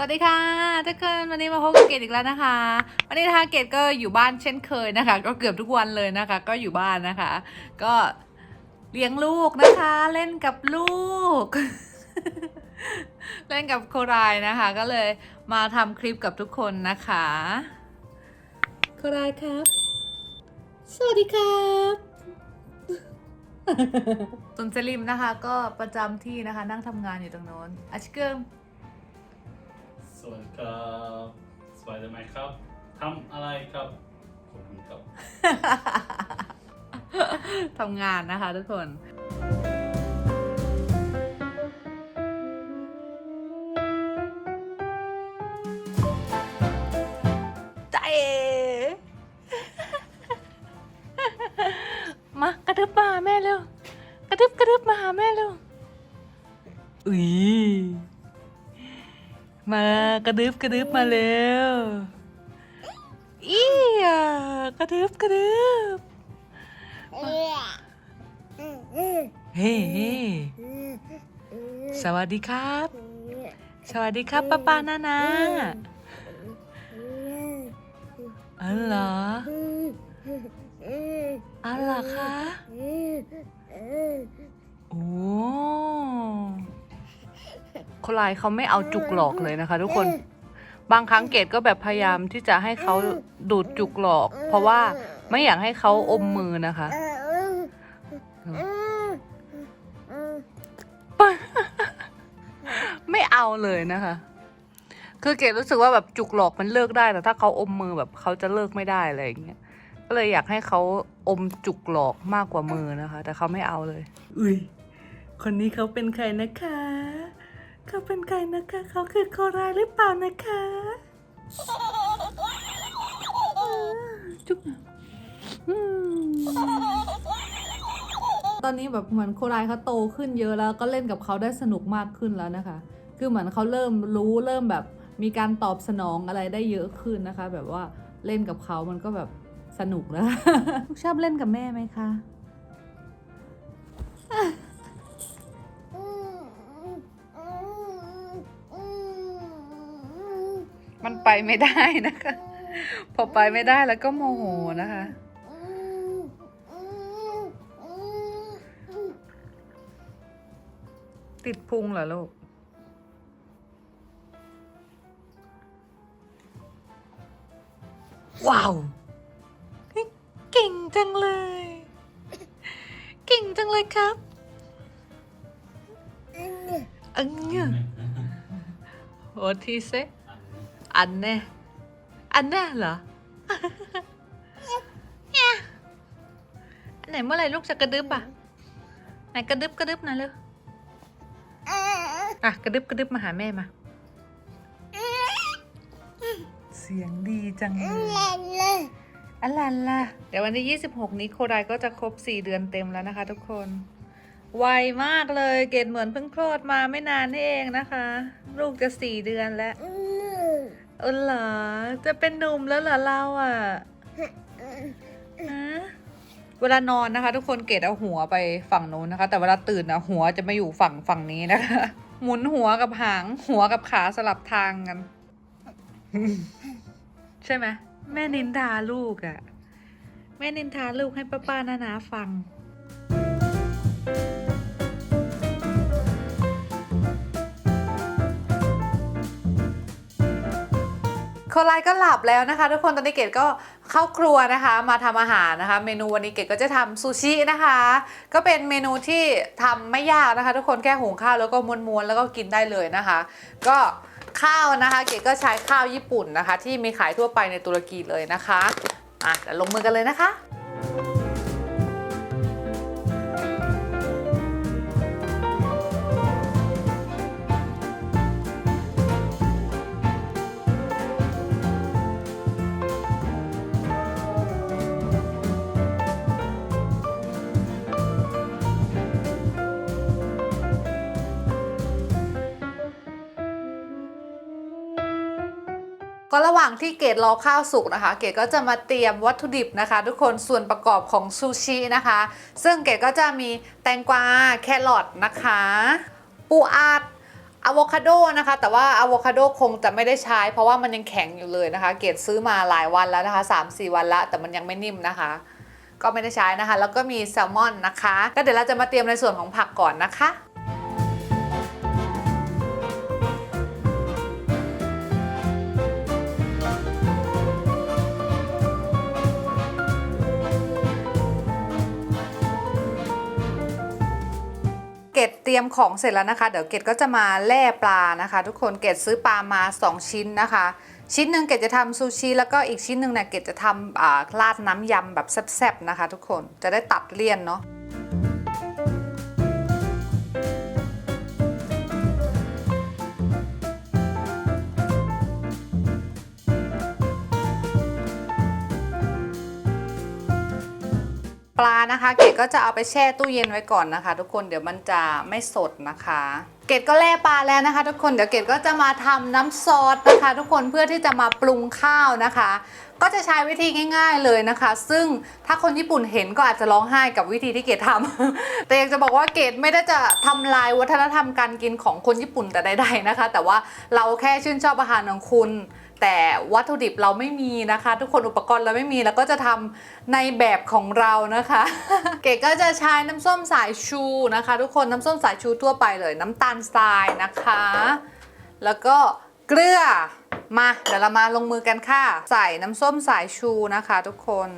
สวัสดีค่ะทุกคนวันนี้มาพบกับเกดอีกแล้วนะคะ วันนี้นะคะเกดก็อยู่บ้านเช่นเคยนะคะ ก็เกือบทุกวันเลยนะคะ ก็อยู่บ้านนะคะ ก็เลี้ยงลูกนะคะ เล่นกับลูก เล่นกับโครายนะคะ ก็เลยมาทำคลิปกับทุกคนนะคะ โครายครับ สวัสดีครับตุนเซลิมนะคะ ก็ประจำที่นะคะ นั่งทำงานอยู่ตรงโน้นอาชิเกิม สวัสดีครับสบายดีไหมครับทำอะไรครับผมครับ ทำงานนะคะทุกคน ระดึบกระดึบมาเร็วอีอะกระดึบกระดึบเฮ้สวัสดีครับ สวัสดีครับป้าป้านานาอ๋อเหรออ๋อเหรอคะโอ้ คนลายเขาไม่เอาจุกหลอกเลยนะคะ ทุกคน บางครั้งเกดก็แบบพยายามที่จะให้เขาดูดจุกหลอก เพราะว่าไม่อยากให้เขาอมมือนะคะไม่เอาเลยนะคะ คือเกดรู้สึกว่าแบบจุกหลอกมันเลิกได้ แต่ถ้าเขาอมมือแบบเขาจะเลิกไม่ได้อะไรอย่างเงี้ย ก็เลยอยากให้เขาอมจุกหลอกมากกว่ามือนะคะ แต่เขาไม่เอาเลย อุ้ยคนนี้เขาเป็นใครนะคะ เขาเป็นใครนะคะ เขาคือโครายหรือเปล่านะคะจุกอืมตอนนี้แบบเหมือนโครายเขาโตขึ้นเยอะแล้วก็เล่นกับเขาได้สนุกมากขึ้นแล้วนะคะ คือเหมือนเขาเริ่มรู้เริ่มแบบมีการตอบสนองอะไรได้เยอะขึ้นนะคะ แบบว่าเล่นกับเขามันก็แบบสนุกแล้วชอบเล่นกับแม่ไหมคะ มันไปไม่ได้นะคะ พอไปไม่ได้แล้วก็โมโหนะคะ ติดพุงเหรอลูกว้าวเฮ้ยเก่งจังเลย เก่งจังเลยครับอันเนี้ยโอทีเซ อันเน่อันเน่เหรอเนี่ยอันไหนเมื่อไหร่ลูกจะกระดึบอะไหนกระดึบกระดึบน่อยเร็วอะกระดึบกระดึบมาหาแม่มา เสียงดีจังเลยอะลันล่ะ เดี๋ยววันที่ 26 นี้โคไดก็จะครบ 4 เดือนเต็มแล้วนะคะทุกคน ไวมากเลย เกดเหมือนเพิ่งคลอดมาไม่นานนี่เองนะคะ ลูกจะ 4 เดือนแล้ว เออเหรอจะเป็นหนุ่มแล้วเหรอเราอะฮะเวลานอนนะคะ ทุกคนเกดเอาหัวไปฝั่งนู้นนะคะ แต่เวลาตื่นนะหัวจะมาอยู่ฝั่งฝั่งนี้นะคะ หมุนหัวกับหาง หัวกับขาสลับทางกัน ใช่ไหมแม่นินทาลูกอะ่ะ แม่นินทาลูกให้ป้าป้านานาฟัง โคไลก็หลับแล้วนะคะ ทุกคนตอนนี้เกดก็เข้าครัวนะคะมาทำอาหารนะคะ เมนูวันนี้เกดก็จะทำซูชินะคะ ก็เป็นเมนูที่ทำไม่ยากนะคะ ทุกคนแค่หุงข้าวแล้วก็ม้วนๆแล้วก็กินได้เลยนะคะ ก็ข้าวนะคะเกดก็ใช้ข้าวญี่ปุ่นนะคะ ที่มีขายทั่วไปในตุรกีเลยนะคะอะลงมือกันเลยนะคะ ก็ระหว่างที่เกดรอข้าวสุกนะคะ เกดก็จะมาเตรียมวัตถุดิบนะคะ ทุกคนส่วนประกอบของซูชินะคะ ซึ่งเกดก็จะมีแตงกวาแครอทนะคะ ปูอัดอะโวคาโดนะคะ แต่ว่าอะโวคาโดคงจะไม่ได้ใช้ เพราะว่ามันยังแข็งอยู่เลยนะคะ เกดซื้อมาหลายวันแล้วนะคะ 3-4 วันละแต่มันยังไม่นิ่มนะคะ ก็ไม่ได้ใช้นะคะ แล้วก็มีแซลมอนนะคะก็เดี๋ยวเราจะมาเตรียมในส่วนของผักก่อนนะคะ ตรียมของเสร็จแล้วนะคะ เดี๋ยวเกดก็จะมาแล่ปลานะคะ ทุกคนเกดซื้อปลามา 2 ชิ้นนะคะ ชิ้นหนึ่งเกดจะทำซูชิแล้วก็อีกชิ้นหนึ่งเนี่ยเกดจะทำอ่าราดน้ำยำแบบแซ่บๆนะคะ ทุกคนจะได้ตัดเลี่ยนเนาะ ปลานะคะเกดก็จะเอาไปแช่ตู้เย็นไว้ก่อนนะคะ ทุกคนเดี๋ยวมันจะไม่สดนะคะ เกดก็แล่ปลาแล้วนะคะ ทุกคนเดี๋ยวเกดก็จะมาทำน้ำซอสนะคะ ทุกคนเพื่อที่จะมาปรุงข้าวนะคะ ก็จะใช้วิธีง่าย ๆเลยนะคะ ซึ่งถ้าคนญี่ปุ่นเห็นก็อาจจะร้องไห้กับวิธีที่เกดทำแต่อยากจะบอกว่าเกดไม่ได้จะทำลายวัฒนธรรมการกินของคนญี่ปุ่นแต่ใดๆนะคะ แต่ว่าเราแค่ชื่นชอบอาหารของคุณ แต่วัตถุดิบเราไม่มีนะคะ ทุกคนอุปกรณ์เราไม่มีแล้วก็จะทำในแบบของเรานะคะ เก๋ก็จะใช้น้ำส้มสายชูนะคะ ทุกคนน้ำส้มสายชูทั่วไปเลย น้ำตาลทรายนะคะ แล้วก็เกลือมาเดี๋ยวเรามาลงมือกันค่ะ ใส่น้ำส้มสายชูนะคะ ทุกคน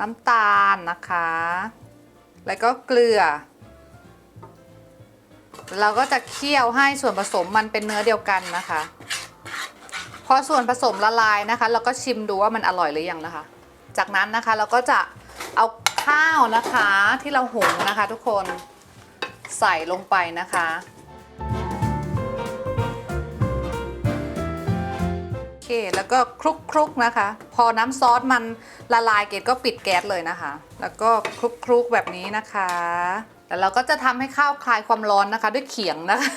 น้ำตาลนะคะ แล้วก็เกลือ เราก็จะเคี่ยวให้ส่วนผสมมันเป็นเนื้อเดียวกันนะคะ พอส่วนผสมละลายนะคะ เราก็ชิมดูว่ามันอร่อยหรือยังนะคะ จากนั้นนะคะเราก็จะเอาข้าวนะคะที่เราหุงนะคะ ทุกคนใส่ลงไปนะคะ โอเคแล้วก็คลุกคลุกนะคะ พอน้ำซอสมันละลายเกดก็ปิดแก๊สเลยนะคะ แล้วก็คลุกคลุกแบบนี้นะคะ แล้วเราก็จะทำให้ข้าวคลายความร้อนนะคะ ด้วยเขียงนะคะ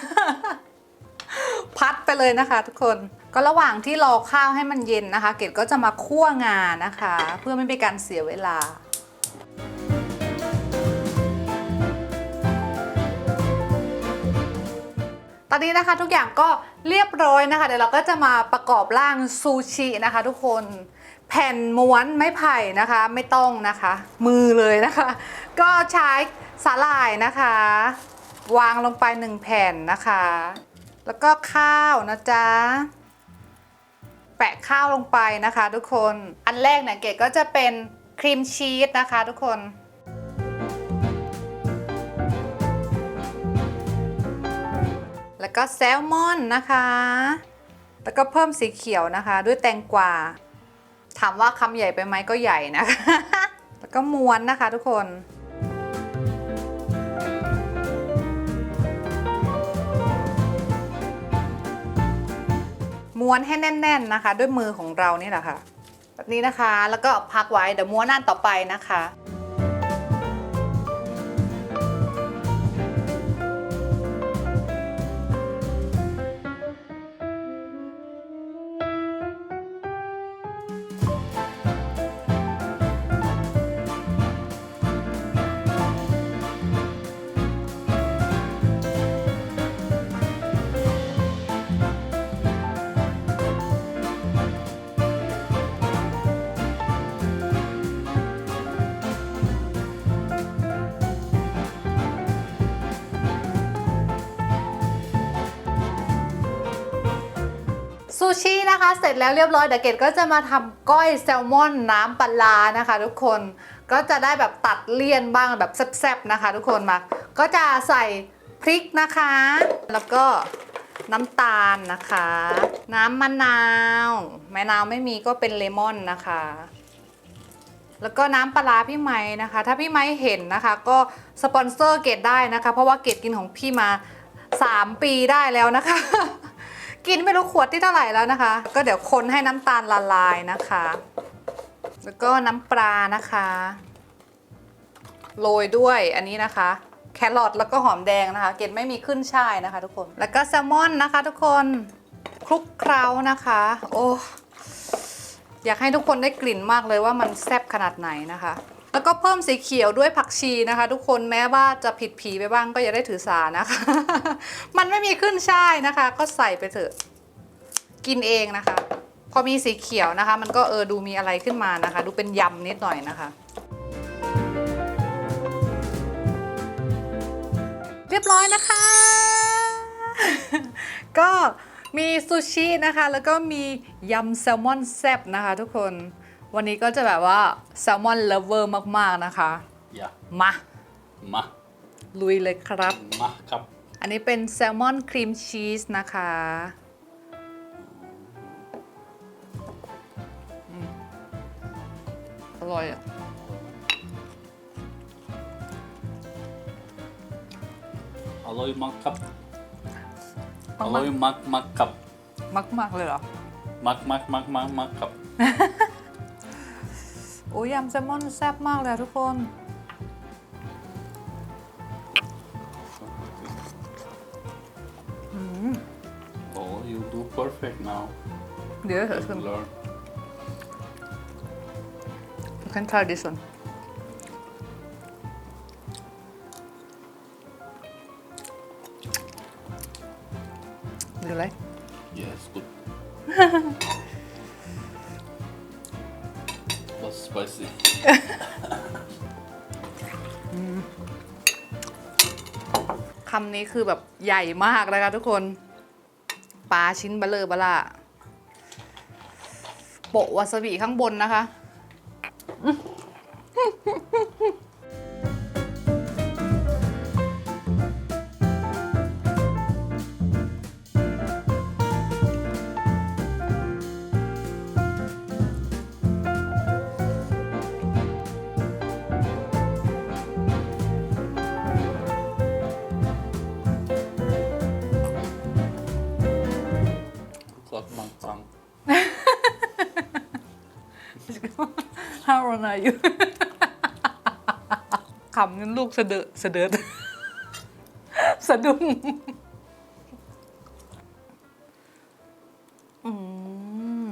พัดไปเลยนะคะ ทุกคนก็ระหว่างที่รอข้าวให้มันเย็นนะคะ เกดก็จะมาคั่วงานะคะ เพื่อไม่เป็นการเสียเวลาตอนนี้นะคะทุกอย่างก็เรียบร้อยนะคะ เดี๋ยวเราก็จะมาประกอบร่างซูชินะคะ ทุกคนแผ่นม้วนไม้ไผ่นะคะ ไม่ต้องนะคะ มือเลยนะคะ ก็ใช้ สาหร่ายนะคะ วางลงไปหนึ่งแผ่นนะคะ แล้วก็ข้าวนะจ๊ะแปะข้าวลงไปนะคะ ทุกคนอันแรกเนี่ยเกดก็จะเป็นครีมชีสนะคะ ทุกคนแล้วก็แซลมอนนะคะ แล้วก็เพิ่มสีเขียวนะคะ ด้วยแตงกวา ถามว่าคำใหญ่ไปไหมก็ใหญ่นะคะ แล้วก็ม้วนนะคะทุกคน ม้วนให้แน่น ๆนะคะ ด้วยมือของเรานี่แหละค่ะ แบบนี้นะคะ แล้วก็พักไว้เดี๋ยวม้วนหน้าต่อไปนะคะ ชินะคะ เสร็จแล้วเรียบร้อยเดี๋ยวเกดก็จะมาทำก้อยแซลมอนน้ำปลานะคะ ทุกคนก็จะได้แบบตัดเลี่ยนบ้างแบบแซ่บๆนะคะ ทุกคนมา ก็จะใส่พริกนะคะ แล้วก็น้ำตาลนะคะ น้ำมะนาวมะนาวไม่มีก็เป็นเลมอนนะคะ แล้วก็น้ำปลาร้าพี่ไม้นะคะ ถ้าพี่ไม้เห็นนะคะ ก็สปอนเซอร์เกดได้นะคะ เพราะว่าเกดกินของพี่มา 3 ปีได้แล้วนะคะ กินไม่รู้ขวดที่เท่าไหร่แล้วนะคะ ก็เดี๋ยวคนให้น้ำตาลละลายนะคะ แล้วก็น้ำปลานะคะ โรยด้วยอันนี้นะคะ แครอทแล้วก็หอมแดงนะคะ เกดไม่มีขึ้นช่ายนะคะ ทุกคน แล้วก็แซลมอนนะคะ ทุกคนคลุกเคล้านะคะ โอ้อยากให้ทุกคนได้กลิ่นมากเลยว่ามันแซ่บขนาดไหนนะคะ แล้วก็เพิ่มสีเขียวด้วยผักชีนะคะ ทุกคนแม้ว่าจะผิดผีไปบ้างก็อย่าได้ถือสานะคะ มันไม่มีขึ้นช่ายนะคะ ก็ใส่ไปเถอะ กินเองนะคะ พอมีสีเขียวนะคะ มันก็เออดูมีอะไรขึ้นมานะคะ ดูเป็นยำนิดหน่อยนะคะ เรียบร้อยนะคะ ก็มีซูชินะคะ แล้วก็มียำแซลมอนแซ่บนะคะ ทุกคน วันนี้ก็จะแบบว่าแซลมอนเลฟเวอร์มากๆนะคะ อย่ามามาลุยเลยครับ มาครับอันนี้เป็นแซลมอนครีมชีสนะคะอืมอร่อยอะอร่อยมากครับมากๆอร่อยมากมากครับมากๆเลยเหรอ มากมากมากมากมากครับ โอ้ยยำแซลมอนแซ่บมากเลยอะทุกคนอืม Oh you do perfect now เดี๋ยวเถอะ you คุณ learn You can try this one. You like? yes good spicy คำนี้คือแบบใหญ่มากนะคะทุกคน ปลาชิ้นเบลเลอร์เบล่าโปะวาซาบิข้างบนนะคะ How old are you คำนั้นลูกเสดอเสดอสะดุ้งอืม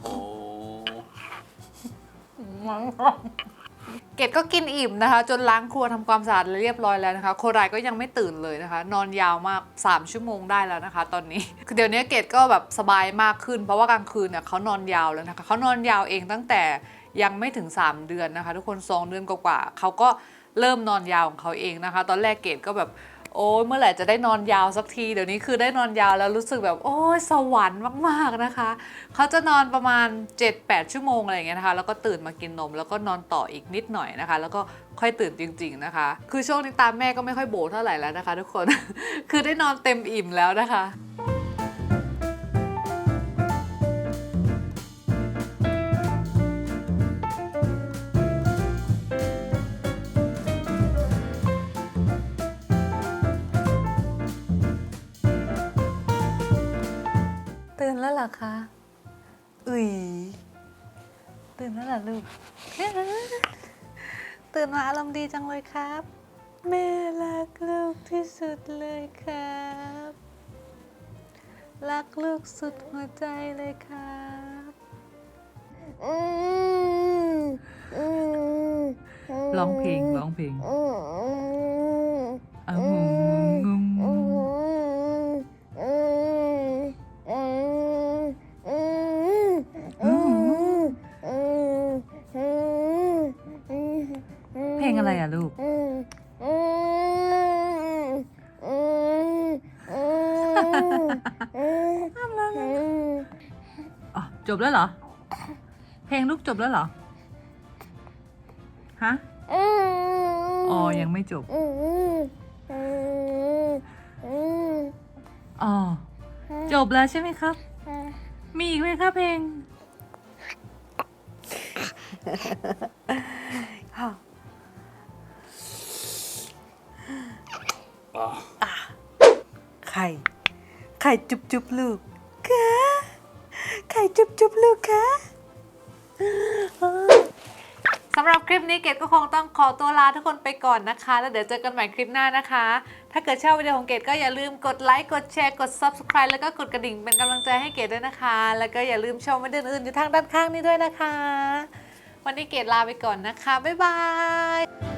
โอ้ เกดก็กินอิ่มนะคะ จนล้างครัวทำความสะอาดเรียบร้อยแล้วนะคะ โครายก็ยังไม่ตื่นเลยนะคะ นอนยาวมาก 3 ชั่วโมงได้แล้วนะคะ ตอนนี้คือเดี๋ยวนี้เกดก็แบบสบายมากขึ้น เพราะว่ากลางคืนเนี่ยเขานอนยาวแล้วนะคะเขานอนยาวเองตั้งแต่ยังไม่ถึง 3 เดือนนะคะ ทุกคน2เดือนกว่าๆเขาก็ เริ่มนอนยาวของเขาเองนะคะ ตอนแรกเกดก็แบบโอ้ยเมื่อไหร่จะได้นอนยาวสักทีเดี๋ยวนี้คือได้นอนยาวแล้วรู้สึกแบบโอ้ยสวรรค์มากๆนะคะ เขาจะนอนประมาณ 7-8 ชั่วโมงอะไรอย่างเงี้ยนะคะแล้วก็ตื่นมากินนม แล้วก็นอนต่ออีกนิดหน่อยนะคะ แล้วก็ค่อยตื่นจริง ๆนะคะ คือช่วงนี้ตามแม่ก็ไม่ค่อยโบเท่าไหร่แล้วนะคะ ทุกคนคือได้นอนเต็มอิ่มแล้วนะคะ อคะอุ้ยตื่นแล้วเหรอลูก ตื่นมาอารมณ์ดีจังเลยครับ แม่รักลูกที่สุดเลยครับ รักลูกสุดหัวใจเลยครับร้องเพลงร้องเพลงอะง อะไรอะลูกอ๋อจบแล้วเหรอ เพลงลูกจบแล้วเหรอ ฮะ อ๋อ ยังไม่จบ อ๋อ จบแล้วใช่ไหมครับ มีอีกไหมครับเพลง ข่ไข่จุบจุบลูกค่ะไข่จุบจุบลูกค่ะสำหรับคลิปนี้เกดก็คงต้องขอตัวลาทุกคนไปก่อนนะคะ แล้วเดี๋ยวเจอกันใหม่คลิปหน้านะคะ ถ้าเกิดชอบวิดีโอของเกดก็อย่าลืมกดไลค์กดแชร์กด subscribe แล้วก็กดกระดิ่งเป็นกำลังใจให้เกดด้วยนะคะ แล้วก็อย่าลืมชมวิดีโออื่นๆอยู่ทางด้านข้างนี้ด้วยนะคะ วันนี้เกดลาไปก่อนนะคะบ๊ายบาย